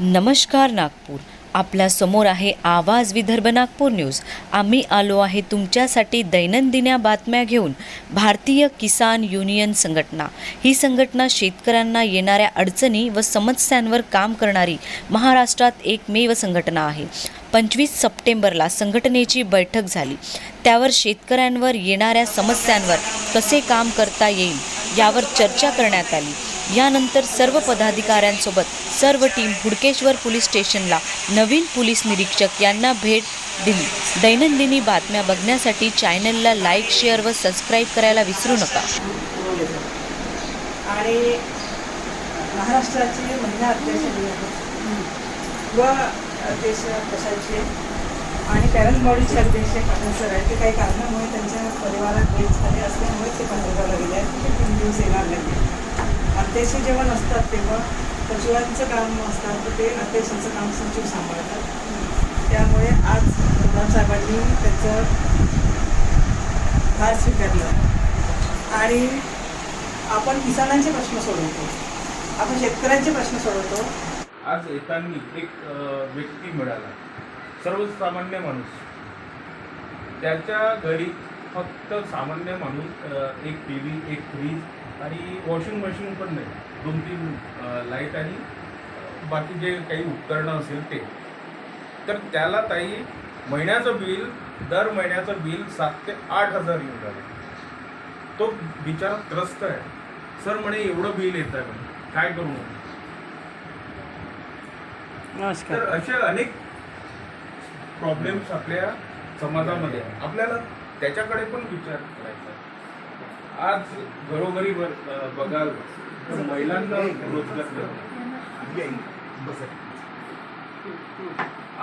नमस्कार नागपूर. आपल्यासमोर आहे आवाज विदर्भ नागपूर न्यूज. आम्ही आलो आहे तुमच्यासाठी दैनंदिन्या बातम्या घेऊन. भारतीय किसान युनियन संघटना. ही संघटना शेतकऱ्यांना येणाऱ्या अडचणी व समस्यांवर काम करणारी महाराष्ट्रात एकमेव संघटना आहे. पंचवीस सप्टेंबरला संघटनेची बैठक झाली. त्यावर शेतकऱ्यांवर येणाऱ्या समस्यांवर कसे काम करता येईल यावर चर्चा करण्यात आली. यानंतर सर्व पदाधिकाऱ्यांसोबत सर्व टीम हुडकेश्वर पोलीस स्टेशनला नवीन पोलीस निरीक्षक यांना भेट दिली. दैनंदिनी बातम्या बघण्यासाठी चॅनलला लाईक शेअर व सबस्क्राईब करायला विसरू नका. आणि महाराष्ट्राचे महिला अध्यक्ष व अध्यक्ष कशाचे आणि पॅरेंट बॉडीचे अध्यक्ष पाटील सर आहेत ते काही कारणामुळे त्यांच्या परिवारात भेट झाले असल्यामुळे ते पंधरगावला गेले आहेत. ते तीन दिवस येणार नाही अध्यक्ष जेव्हा नसतात तेव्हा सचिवांचं काम असतात तर ते अध्यक्षांचं काम सचिव सांभाळतात. त्यामुळे आज प्रधान साहेबांनी त्यांचं भार स्वीकारलं. आणि आपण किसानांचे प्रश्न सोडवतो. आपण शेतकऱ्यांचे प्रश्न सोडवतो. आज येताना एक व्यक्ती मिळाला. सर्वसामान्य माणूस. त्याच्या घरी फक्त सामान्य माणूस एक टी व्ही एक फ्रीज आणि वॉशिंग मशीन पण नाही. दोन तीन लाइट आणि बाकी जे काही उपकरणं असेल ते. तर त्याला ताई महिन्याचं बिल दर महिन्याचं बिल सात ते आठ हजार येऊन राहिलं तो बिचारा त्रस्त आहे. सर म्हणे एवढं बिल येतं आहे काय करू तर असे अनेक प्रॉब्लेम्स आपल्या समाजामध्ये. आपल्याला त्याच्याकडे पण विचार करायचा. आज घरोघरी बघाल तर महिलांना रोजगार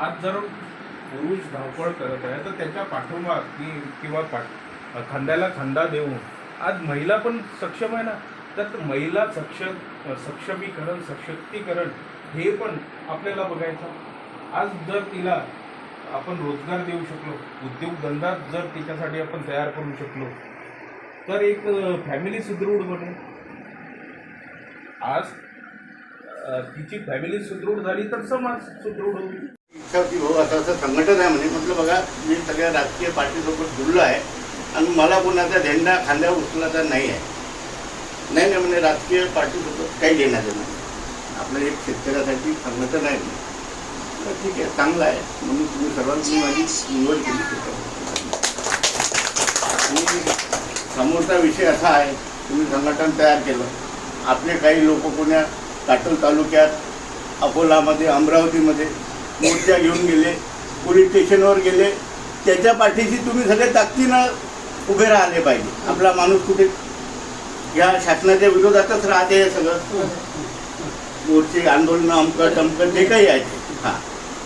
आज जर पुरुष धावपळ करत आहे तर त्याच्या पाठोमाग की किंवा पाठ खांद्याला खांदा देऊन आज महिला पण सक्षम आहे ना? तर महिला सक्षम सक्षमीकरण सशक्तीकरण हे पण आपल्याला बघायचं. आज जर तिला आपण रोजगार देऊ शकलो. उद्योगधंदा जर तिच्यासाठी आपण तयार करू शकलो. तर एक फॅमिली सुदृढ बनेल आज तिची फॅमिली सुदृढ झाली तर समाज सुदृढ होईल. इच्छा होती हो असं असं संघटन आहे म्हणे. म्हटलं बघा मी सगळ्या राजकीय पार्टीसोबत जुळलो आहे आणि मला कोणाचा झेंडा खांद्यावर उचलायचा नाही आहे. नाही नाही म्हणजे राजकीय पार्टीसोबत काही घेण्याचं नाही. आपलं एक शेतकऱ्यासाठी संघटन आहे तर ठीक आहे चांगलं आहे. म्हणून तुम्ही सर्वांनी माझी निवड केली. आणि समोरचा विषय असा आहे तुम्ही संघटन तयार केलं. आपले काही लोक पुण्या काटोल तालुक्यात अकोलामध्ये अमरावतीमध्ये मोर्चा घेऊन गेले पोलीस स्टेशनवर गेले. त्याच्या पाठीशी तुम्ही सगळे ताकदीनं उभे राहिले पाहिजे. आपला माणूस कुठे? या शासनाच्या विरोधातच राहते हे सगळं. मोर्चे आंदोलनं अमकं टमकं जे काही आहे हां.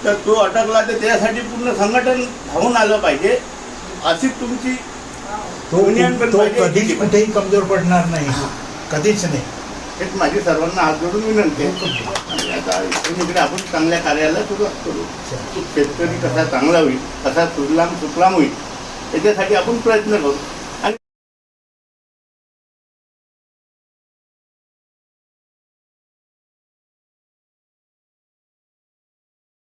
तर तो अटकला तर त्यासाठी पूर्ण संघटन धावून आलं पाहिजे. अशी तुमची तो युनियन पण तो पाहिजे, कधीच. कुठेही कमजोर पडणार नाही. कधीच नाही. हेच माझी सर्वांना हात जोडून विनंती आहे. आणि आता इकडे आपण चांगल्या कार्याला सुरुवात करू. शेतकरी कसा चांगला होईल कसा सुजलाम सुफलाम होईल त्याच्यासाठी आपण प्रयत्न करू.